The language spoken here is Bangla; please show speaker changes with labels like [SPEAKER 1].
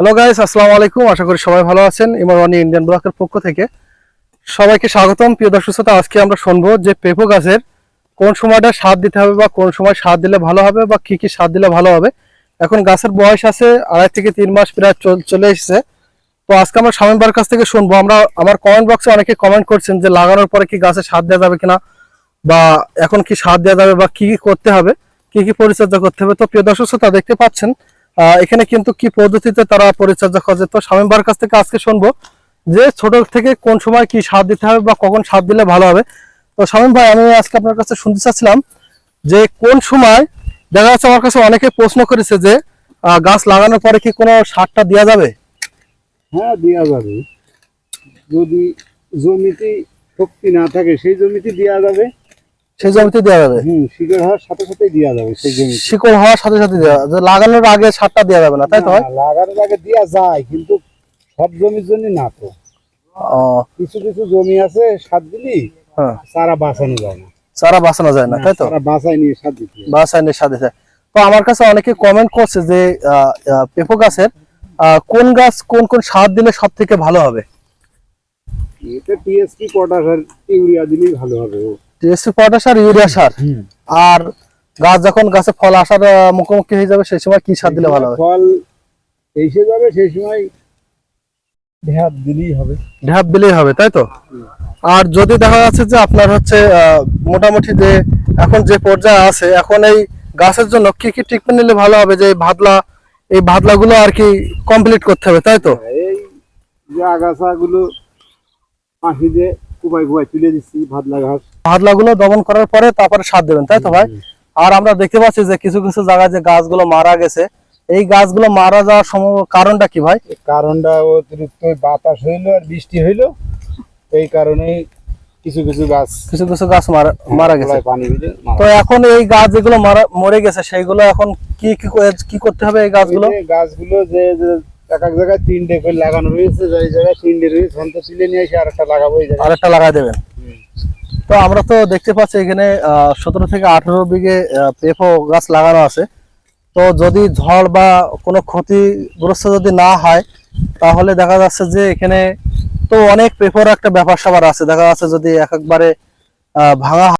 [SPEAKER 1] হ্যালো গাইস আসসালামু আলাইকুম। আশা করি সবাই ভালো আছেন। ইমারওয়ানি ইন্ডিয়ান ব্লকের পক্ষ থেকে সবাইকে স্বাগতম। প্রিয় দর্শক শ্রোতা, আজকে আমরা শুনব যে পেঁপো গাছের কোন সময়টা সার দিতে হবে বা কোন সময় সার দিলে ভালো হবে বা কি কি সার দিলে ভালো হবে। এখন গাছের বয়স আছে আড়াই থেকে তিন মাস, প্রায় চলে এসেছে। তো আজকে আমরা স্বামীবার কাছ থেকে শুনব। আমরা, আমার কমেন্ট বক্সে অনেকে কমেন্ট করছেন যে লাগানোর পরে কি গাছে সার দেওয়া যাবে কিনা বা এখন কি সার দেওয়া যাবে বা কি কি করতে হবে, কি কি পরিচর্যা করতে হবে। তো প্রিয় দর্শক শ্রোতা, দেখতে পাচ্ছেন এখানে কিন্তু কি পদ্ধতিতে তারা পরিচর্যা করে তো স্বামীবার কাছ থেকে আজকে শুনব যে ছোট থেকে কোন সময় কি সার দিতে হবে বা কখন সার দিলে ভালো হবে। তো স্বামী ভাই, আমি আজকে আপনার কাছে শুনতে চাচ্ছিলাম যে কোন সময় দেখা যাচ্ছে আমার কাছে অনেকে প্রশ্ন করেছে যে গাছ লাগানোর পরে কি কোনো সারটা দেওয়া যাবে?
[SPEAKER 2] হ্যাঁ দেওয়া যাবে। যদি জমিতে শক্তি না থাকে, সেই জমিতে দেওয়া যাবে।
[SPEAKER 1] সেই জমিতে দেওয়া যাবে।
[SPEAKER 2] শিকড় হওয়ার সাথে সাথে দেওয়া যাবে সেই
[SPEAKER 1] শিকড় হওয়ার সাথে সাথে দেওয়া লাগানোর আগে সারটা দেওয়া যাবে না তাই তো
[SPEAKER 2] লাগানোর আগে দেওয়া যায় কিন্তু সব জমির জন্য না তো। কিছু কিছু জমি আছে সার দিলি
[SPEAKER 1] হ্যাঁ।
[SPEAKER 2] চারা বাঁচানো যায় না।
[SPEAKER 1] চারা বাঁচানো যায় না তাই তো?
[SPEAKER 2] বাঁচাই নিয়ে সার দিতে হয়।
[SPEAKER 1] তো আমার কাছে অনেকে কমেন্ট করছে যে পেঁপো গাছের কোন গাছ কোন কোন সার দিলে সব থেকে ভালো হবে?
[SPEAKER 2] এটা টিএসপি পটাশ আর ইউরিয়া দিলেই ভালো হবে। ও
[SPEAKER 1] টিএসপি পটাশ আর ইউরিয়া সার। আর গাছ যখন গাছে ফল আসার মুখোমুখি হয়ে যাবে সেই সময় কি সার দিলে ভালো হবে?
[SPEAKER 2] ফল এসে যাবে সেই সময় ভ্যাপ দিলেই হবে।
[SPEAKER 1] ঢ্যাপ দিলেই হবে তাই তো? আর যদি দেখা যাচ্ছে যে আপনার হচ্ছে মোটামুটি যে এখন যে পর্যায়ে আছে এখন এই গাছের জন্য কি কি ট্রিটমেন্ট নিলে ভালো হবে? যে এই ভাদলা এই ভাদলাগুলো আর কি কমপ্লিট করতে হবে তাই তো?
[SPEAKER 2] এই যে আগাছা গুলো পাখি দিয়ে কুবাই কুবাই তুলে দিচ্ছি ভাদলা ঘাস।
[SPEAKER 1] ভাদলাগুলো দমন করার পরে তারপরে সার দেবেন তাই তো ভাই? আর আমরা দেখতে পাচ্ছি যে কিছু কিছু জায়গায় যে গাছগুলো মারা গেছে এই গাছগুলো মারা যাওয়ার সম্ভব কারণটা কি ভাই?
[SPEAKER 2] কারণটা অতিরিক্ত বাতাস হইল আর বৃষ্টি হইল এই কারণে কিছু কিছু গাছ
[SPEAKER 1] কিছু কিছু গাছ মারা মারা গেছে। তো এখন এই গাছ যেগুলো মারা গেছে সেইগুলো এখন কি কি করতে হবে এই গাছগুলো?
[SPEAKER 2] গাছগুলো যে এক এক জায়গায় তিনটে করে লাগানো রয়েছে যে জায়গায় তিনটে রয়েছে তখন তো তুলে নিয়ে এসে আর একটা লাগাবো
[SPEAKER 1] লাগাই দেবেন। তো আমরা তো দেখতে পাচ্ছি এখানে সতেরো থেকে আঠেরো বিঘে পেঁপো গাছ লাগানো আছে। তো যদি ঝড় বা কোনো ক্ষতিগ্রস্ত যদি না হয়, তাহলে দেখা যাচ্ছে যে এখানে তো অনেক পেঁপোর একটা ব্যাপার সবার আছে। দেখা যাচ্ছে যদি এক একবারে ভাঙা